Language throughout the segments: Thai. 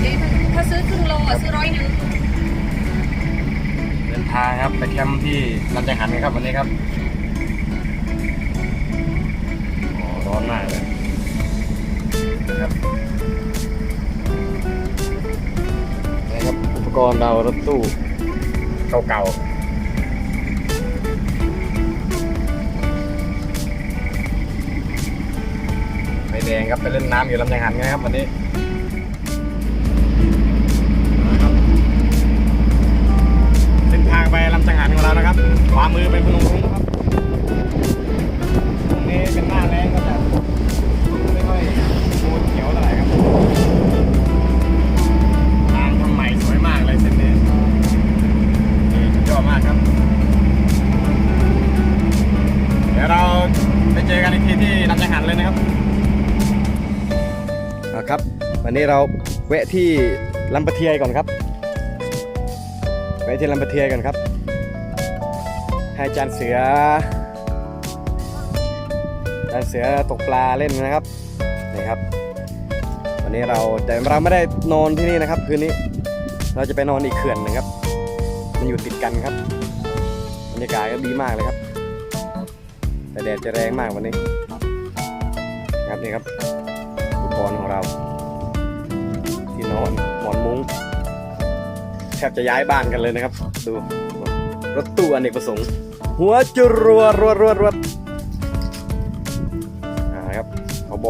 เอ๊ะถ้าซื้อครึ่งโลอะซื้อร้อยหนึ่งเดินทางครับไปแคมป์ที่ลำจังหันกันครับวันนี้ครับโอ้ร้อนมากเลยนะครับนี่ครับอุปกรณ์เรารถตู้เก่าๆไฟแดงครับไปเล่นน้ำอยู่ลำจังหันกันครับวันนี้ เราแวะที่ลำปะเทียก่อนครับไปที่ลำปะเทียกันครับ ให้อาจานเสืออาจานเสือตกปลาเล่นนะครับนี่ครับ วันนี้เราแต่เราไม่ได้นอนที่นี่นะครับ คืนนี้เราจะไปนอนอีกเขื่อนหนึงครับ มันอยู่ติดกันครับบรรยากาศก็ดีมากเลยครับ แต่แดดจะแรงมากวันนี้ ครับนี่ครับอุปกรณ์ของเรา นอนหมอนมุ้งแทบจะย้ายบ้านกันเลยนะครับ ดูรถตู้อเนกประสงค์ หัวจรวดรวดรวดรวดอ่าครับพบ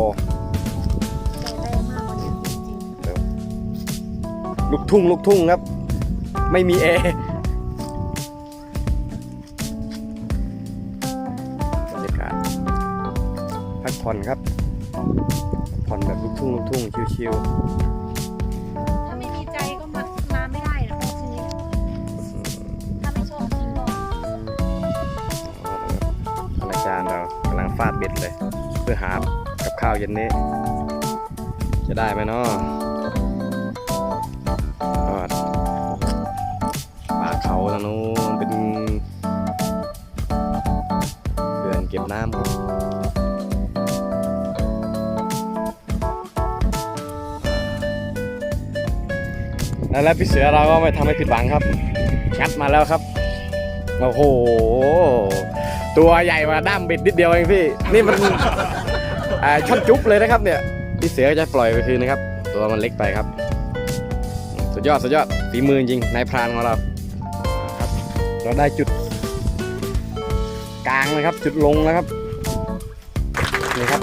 ลูกทุ่งลูกทุ่งครับ ไม่มีแอร์บรรยากาศพักผ่อนครับผ่อนแบบลูกทุ่งลูกทุ่งชิวๆ จารย์เรากำลังฟาดเบ็ดเลย เพื่อหากับข้าวเย็นนี้ จะได้ไหมเนาะป่าเขาทางนู้นเป็นเขื่อนเก็บน้ำครับแล้วพี่เสือเราก็ไม่ทำให้ผิดหวังครับงัดมาแล้วครับ โอ้โห ตัวใหญ่กว่าด้ามบิดนิดเดียวเองพี่ นี่มัน อ่าช่อนจุ๊บเลยนะครับเนี่ย พี่เสือก็จะปล่อยไปคืนนะครับ ตัวมันเล็กไปครับ สุดยอดสุดยอดฝีมือจริงนายพรานของเราครับ เราได้จุด กลางนะครับ จุดลงนะครับนี่ครับ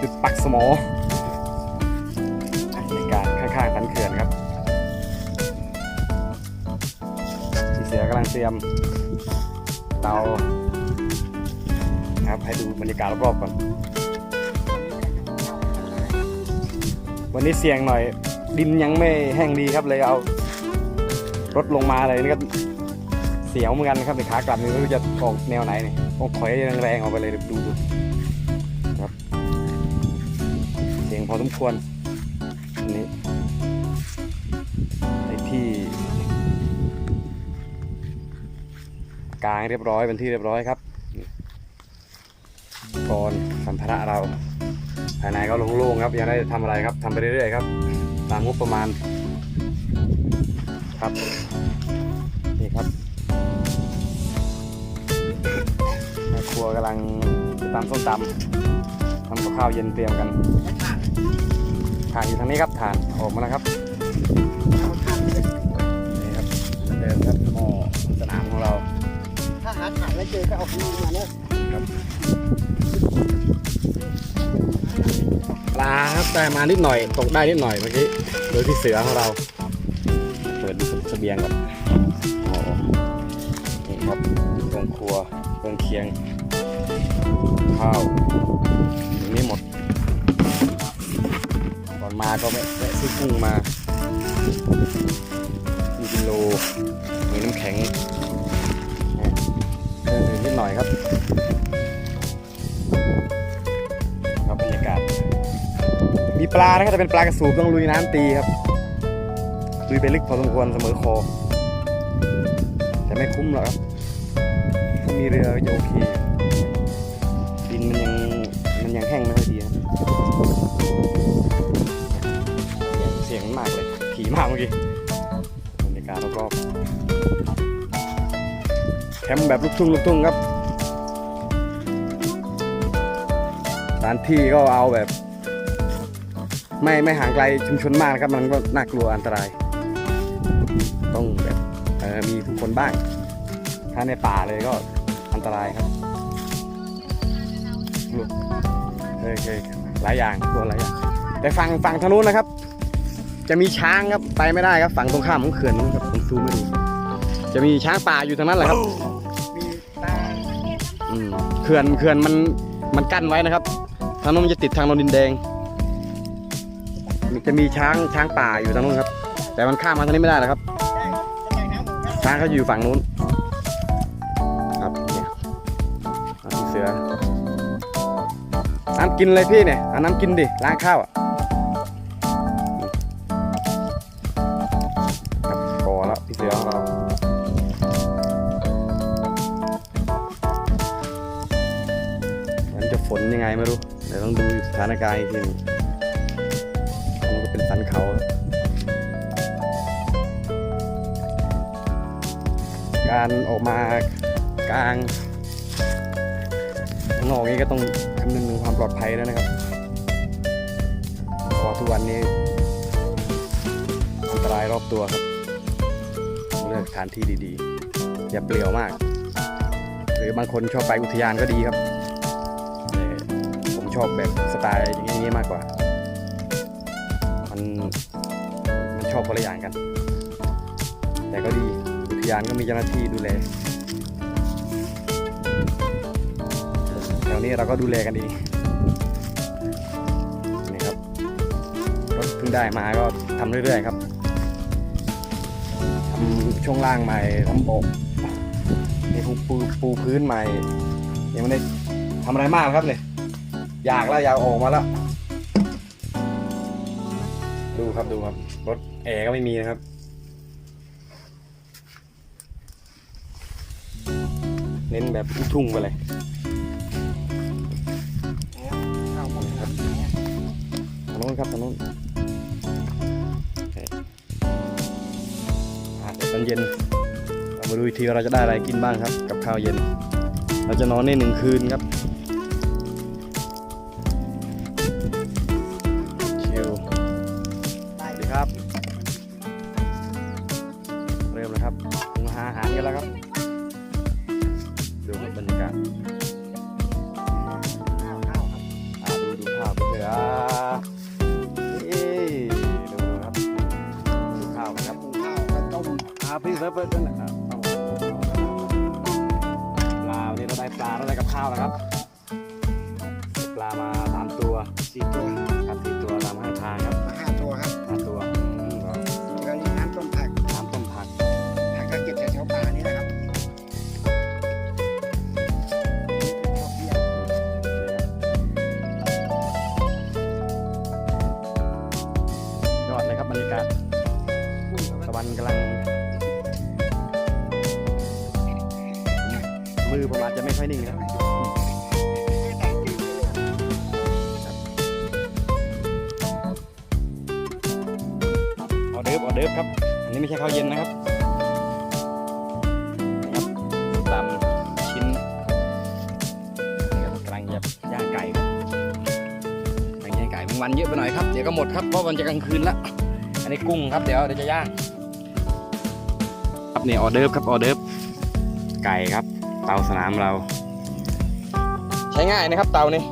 จุดปักสมอบรรยากาศข้างๆสันเขื่อนครับำลังเตรียมเตาครับให้ดูบรรยากาศรอบๆก่อน วันนี้เสี่ยงหน่อย ดินยังไม่แห้งดีครับเลยเอา รถลงมาเลยนี่ก็เสียวเหมือนกันครับในขากลับนี่ไม่รู้จะออกแนวไหนนี่ต้องถอยแรงๆออกไปเลยดูดูครับ เสียงพอสมควร กลางเรียบร้อยเป็นที่เรียบร้อยครับก่อนสัมภาระเราภายในก็โล่งๆครับยังได้ทำอะไรครับทำไปเรื่อยๆครับ ตามงบประมาณครับนี่ครับแม่ครัวกำลังตำส้มตำทำกับข้าวเย็นเตรียมกันถ่านอยู่ทางนี้ครับถ่านออกมาแล้วครับาหายแล้วเจอก็เอาของมาเนี่ยปลาครับได้มานิดหน่อยตกได้นิดหน่อยเมื่อกี้โดยพี่เสือของเราเปิดดูเสบียงก่อนอ๋อนี่ครับเครื่องครัวเครื่องเคียงข้าวอย่างนี้หมดก่อนมาก็แวะซื้อกุ้งมามีกิโลมีน้ำแข็ง นิดหน่อยครับครับบรรยากาศ มีปลานะครับแต่เป็นปลากระสูบต้องลุยน้ำตีครับลุยไปลึกพอสมควรเสมอคอ แต่ไม่คุ้มหรอกครับมีเรือโยเคดินมันยังมันยังแห้งไม่ค่อยดีครัเสียงมากเลยขี่มากเมื่อกี้บรรยากาศรอบๆ คมป์แบบลูกทุ่งลูกทุ่งครับสถานที่ก็เอาแบบ ไม่ไม่ห่างไกลชุมชนมากนะครับ มันก็น่ากลัวอันตราย ต้องแบบเออมีผู้คนบ้าง ถ้าในป่าเลยก็อันตรายครับเคยเคหลายอย่างตัวหลายอย่างแต่ฝั่งฝั่งทางนู้นนะครับ จะมีช้างครับไปไม่ได้ครับฝั่งตรงข้ามของเขื่อนนู้นครับผมซูมไม่ดูจะมีช้างป่าอยู่ทางนั้นแหละครับ เขื่อนเขื่อนมันมันกั้นไว้นะครับทางนู้นมันจะติดทางโนนดินแดงมันจะมีช้างช้างป่าอยู่ทางนู้นครับ แต่มันข้ามมาทางนี้ไม่ได้หรอกครับใช่น้ำหมูครับ ช้างเขาอยู่ฝั่งนู้น ครับเนี่ยเอาที่เสือน้ำกินเลยพี่เนี่ยเอาน้ำกินดิล้างข้าวอะ ถานการณ์อีกทีนึงมันก็เป็นสันเขาครับการออกมากลางข้างนอกนี้ก็ต้องคำนึงถึงความปลอดภัยแล้วนะครับเพราะทุกวันนี้อันตรายรอบตัวครับเลือกสถานที่ดีๆ อย่าเปลี่ยวมาก หรือบางคนชอบไปอุทยานก็ดีครับ อบแบบสไตล์อย่างนี้มากกว่า มันมันชอบคนละอย่างกัน แต่ก็ดีอุทยานก็มีเจ้าหน้าที่ดูแลแถวนี้เราก็ดูแลกันเองนี่ครับรถเพิ่งได้มาก็ทำเรื่อยๆครับทำช่วงล่างใหม่ทำโบกนี่ปูปูปูพื้นใหม่ยังไม่ได้ทำอะไรมากครับเลย อยากแล้วอยากออกมาแล้ว ดูครับดูครับรถแอร์ก็ไม่มีนะครับเน้นแบบทุ่งไปเลยข้าวหมดครับทางโน้นครับทางโน้นอะตอนเย็นเรามาดูอีทีว่าเราจะได้อะไรกินบ้างครับ กับข้าวเย็น เราจะนอนในหนึ่งคืนครับ อ่าพี่เซิร์ฟเวอร์นั่นแหละครับปลาวันนี้เราได้ปลาเราได้กับข้าวแล้วครับ ปลามาสามตัวสี่ตัวครับสี่ตัวตามข้างทางครับห้าตัวครับห้าตัวแล้วนี่น้ำต้มผักน้ำต้มผักผักก็เก็บจากแถวป่านี่นะครับยอดเลยครับบรรยากาศตะวันกำลัง มือผมอาจจะไม่ค่อยนิ่งครับออเดิร์ฟออเดิร์ฟครับ อันนี้ไม่ใช่ข้าวเย็นนะครับนะครับตามชิ้นกำลังจะย่างไก่ครับกำลังย่างไก่มันวันเยอะไปหน่อยครับ เดี๋ยวก็หมดครับ เพราะมันจะกลางคืนละ อันนี้กุ้งครับ เดี๋ยวเดี๋ยวจะย่าง ครับนี่ออเดิร์ฟครับออเดิร์ฟไก่ครับ เตาสนามเรา ใช้ง่ายนะครับเตานี่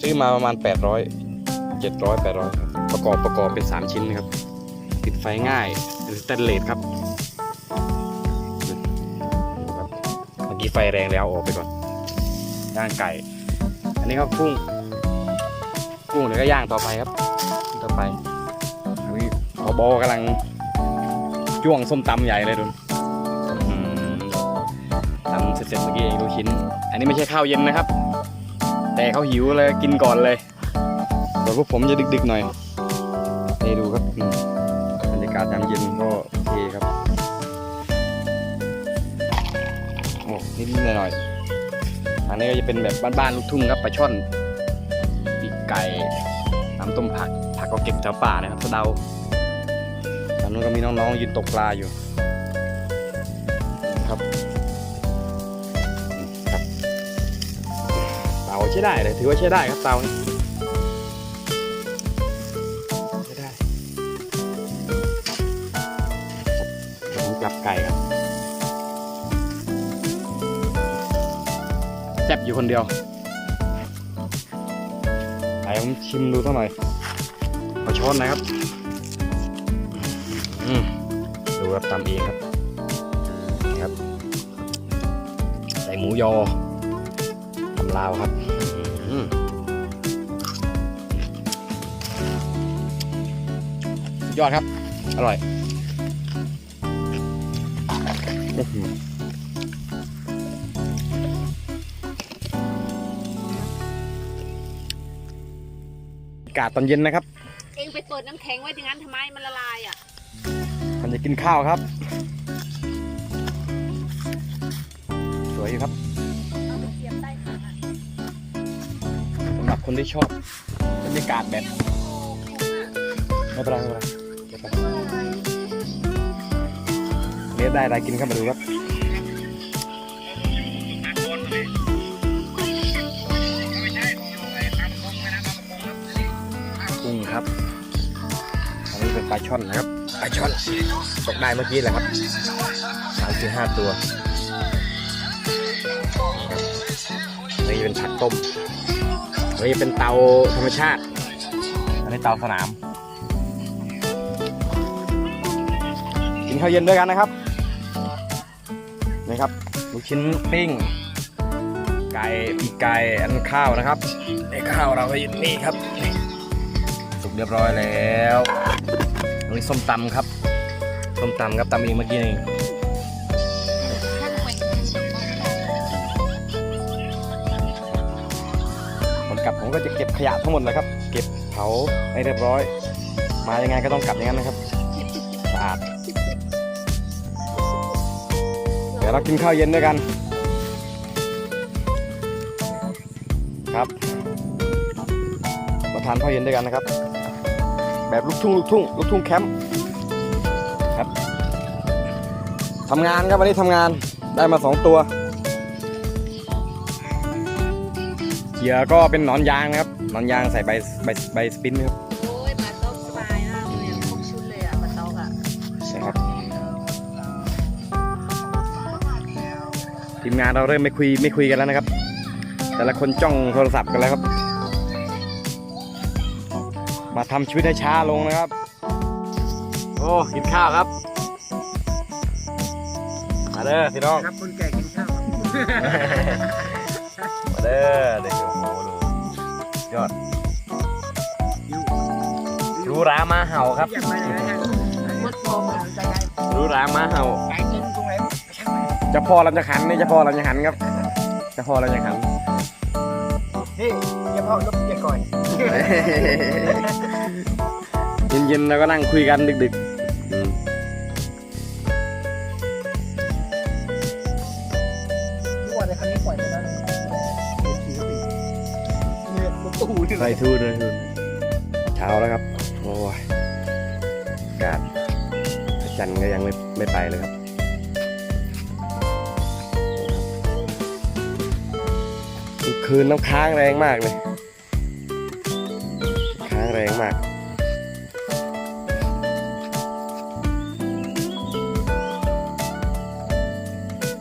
ซื้อมาประมาณ 800 700 800ครับประกอบประกอบเป็น 3 ชิ้นนะครับ ติดไฟง่ายเป็นสแตนเลสครับเมื่อกี้ไฟแรงแล้วออกไปก่อนย่างไก่ อันนี้ครับกุ้งกุ้งเดี๋ยวก็ย่างต่อไปครับต่อไปอันนี้พอบอกำลังจ้วงส้มตำใหญ่เลยดุน เสร็จเมื่อกี้เองลูกชิ้น อันนี้ไม่ใช่ข้าวเย็นนะครับ แต่เขาหิวเลยกินก่อนเลยเดี๋ยวพวกผมจะดึกๆหน่อยนี่ดูครับอืมบรรยากาศยามเย็นก็โอเคครับ โอ้นิดๆหน่อยๆอันนี้ก็จะเป็นแบบบ้านๆลูกทุ่งครับปลาช่อนปีกไก่น้ำต้มผักผักก็เก็บแถวป่านะครับสะเดาทางนู้นก็มีน้องๆยืนตกปลาอยู่ ใช้ได้เลยถือว่าใช้ได้ครับเตานี่ใช้ได้ครับเดี๋ยวผมกลับไก่ครับแซ่บอยู่คนเดียวไอ้ผมชิมดูสักหน่อยขอช้อนหนะครับอืมดูครับตำเองครับนี่ครับ ใส่หมูยอตำลาวครับอืมสุด ยอดครับ อร่อยอื้อหืออากาศตอนเย็นนะครับ เองไปเปิดน้ำแข็งไว้อย่างนั้นทำไมมันละลายอะมันจะกินข้าวครับ สวยอยู่ครับำหรับคนที่ชอบบรรยากาศแบบไม่เป็นไรไม่เป็นไรเก็บไปเรียกได้อะไรกินเข้ามาดูครับกุ้งครับอันนี้เป็นปลาช่อนนะครับปลาช่อนตกได้เมื่อกี้แหละครับสามถึงห้าตัวนี่เป็นผักต้ม อันนี้เป็นเตาธรรมชาติ อันนี้เตาสนาม กินข้าวเย็นด้วยกันนะครับ นี่ครับลูกชิ้นปิ้ง ไก่ปีกไก่อันข้าวนะครับไอ้ข้าวเราก็อยู่นี่ครับ สุกเรียบร้อยแล้วอันนี้ส้มตำครับ ส้มตำครับตำเองเมื่อกี้นี่ ก็จะเก็บขยะทั้งหมดเลยครับ เก็บเผาให้เรียบร้อย มายังไงก็ต้องกลับอย่างนั้นนะครับสะอาดเดี๋ยวเรากินข้าวเย็นด้วยกัน ครับมาทานข้าวเย็นด้วยกันนะครับ แบบลูกทุ่งลูกทุ่งลูกทุ่งแคมป์ครับทำงานครับวันนี้ทำงานได้มาสองตัว เหยื่อก็เป็นหนอนยางนะครับหนอนยางใส่ใบใบใบสปินครับโอ้ยมาโต๊ะสบายนะเนี่ยครบชุดเลยอะมาโต๊ะอะใช่ครับทีมงานเราเริ่มไม่คุยไม่คุยกันแล้วนะครับ แต่ละคนจ้องโทรศัพท์กันแล้วครับ มาทำชีวิตให้ช้าลงนะครับ โอ้กินข้าวครับมาเด้อพี่น้อง ครับคนแก่กินข้าวมา เด้อเด็กโอ้โหดูยอดอยู่รู้รามาเห่าครับอยากไปไหนนะฮะหมดพอหมดใจไกลรู้รามาเห่าไกลกินตรงไหนช่างมันเจะพ่อลำจะขันนี่เจะพ่อลำจะขันครับเจะพ่อลำจะขัน นี่อย่าเพาะนกอย่าก่อย เย็นๆแล้วก็นั่งคุยกันดึกๆ ตู้นี่ใส่ทูนเลยทูนเช้าแล้วครับ โอ้ยอากาศพระจันทร์ก็ยังไม่ไม่ไปเลยครับ คืนน้ำค้างแรงมากเลย ค้างแรงมาก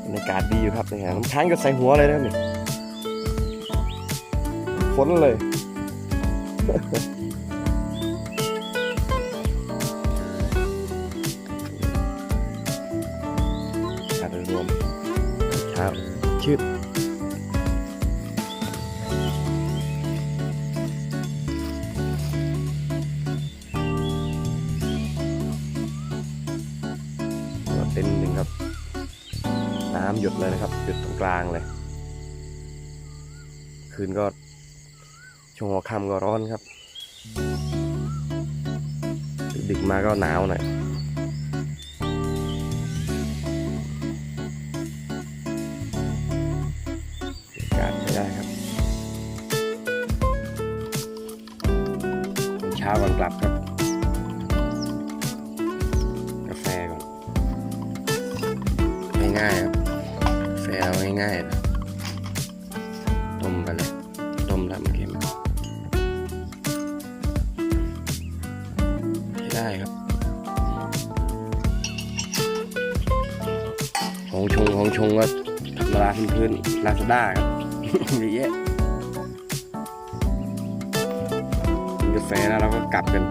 บรรยากาศดีอยู่ครับนี่ฮะน้ำค้างก็ใส่หัวเลยนะครับนี่ฝนเลย การโดรวมเช้าชืดก็เต็นหนึ่งครับ น้ำหยดเลยนะครับ หยดตรงกลางเลย คืนก็ ช่วงหัวค่ำก็ร้อนครับ ดึกมาก็หนาวหน่อยช้าก่อนกลับครับ กาแฟก่อนง่ายๆครับกาแฟเอาง่ายๆ ลาซาด้าครับเยอะแยะกินกาแฟแล้วเราก็กลับกัน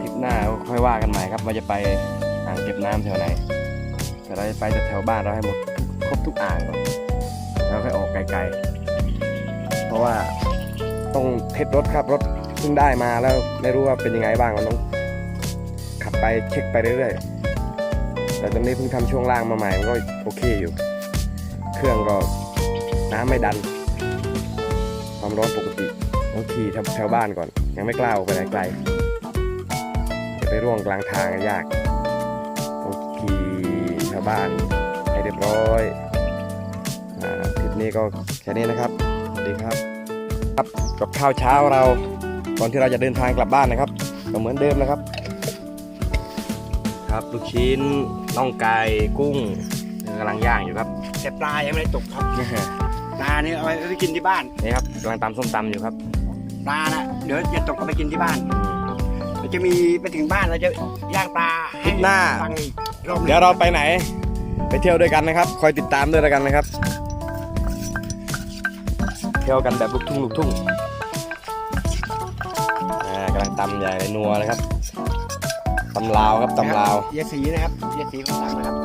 ทริปหน้าก็ค่อยว่ากันใหม่ครับว่าจะไปอ่างเก็บน้ำแถวไหนแต่เราจะไปแต่แถวบ้านเราให้หมดครบทุกอ่างก่อนแล้วค่อยออกไกลๆ เพราะว่าต้องเทสรถครับรถ เพิ่งได้มาแล้วไม่รู้ว่าเป็นยังไงบ้างมันต้องขับไปเช็คไปเรื่อยๆแต่ตอนนี้เพิ่งทำช่วงล่างมาใหม่มันก็โอเคอยู่ เครื่องก็น้ำไม่ดัน ความร้อนปกติต้องขี่แถวแถวบ้านก่อน ยังไม่กล้าออกไปไหนไกลจะไปร่วงกลางทางยากต้องขี่ชาวบ้านให้เรียบร้อยอ่าทริปนี้ก็แค่นี้นะครับ สวัสดีครับ ครับกับข้าวเช้าเรา ก่อนที่เราจะเดินทางกลับบ้านนะครับก็เหมือนเดิมนะครับ ครับลูกชิ้นน่องไก่กุ้งกำลังย่างอยู่ครับแต่ปลายังไม่ได้ตกครับปลานี่เอาไปกินที่บ้านนี่ครับกำลังตำส้มตำอยู่ครับปลานะเดี๋ยวจะตกเอาไปกินที่บ้านเราจะมีไปถึงบ้านเราจะย่างปลาให้หน้าฟังอีกรอบหนึ่งเดี๋ยวเราไปไหน ไปเที่ยวด้วยกันนะครับ คอยติดตามด้วยแล้วกันนะครับ เที่ยวกันแบบลูกทุ่งลูกทุ่งอ่ากำลัง ตำใหญ่เลยนัวเลยครับตำลาวครับตำลาว เยสีนะครับ เยสีของทางนะครับ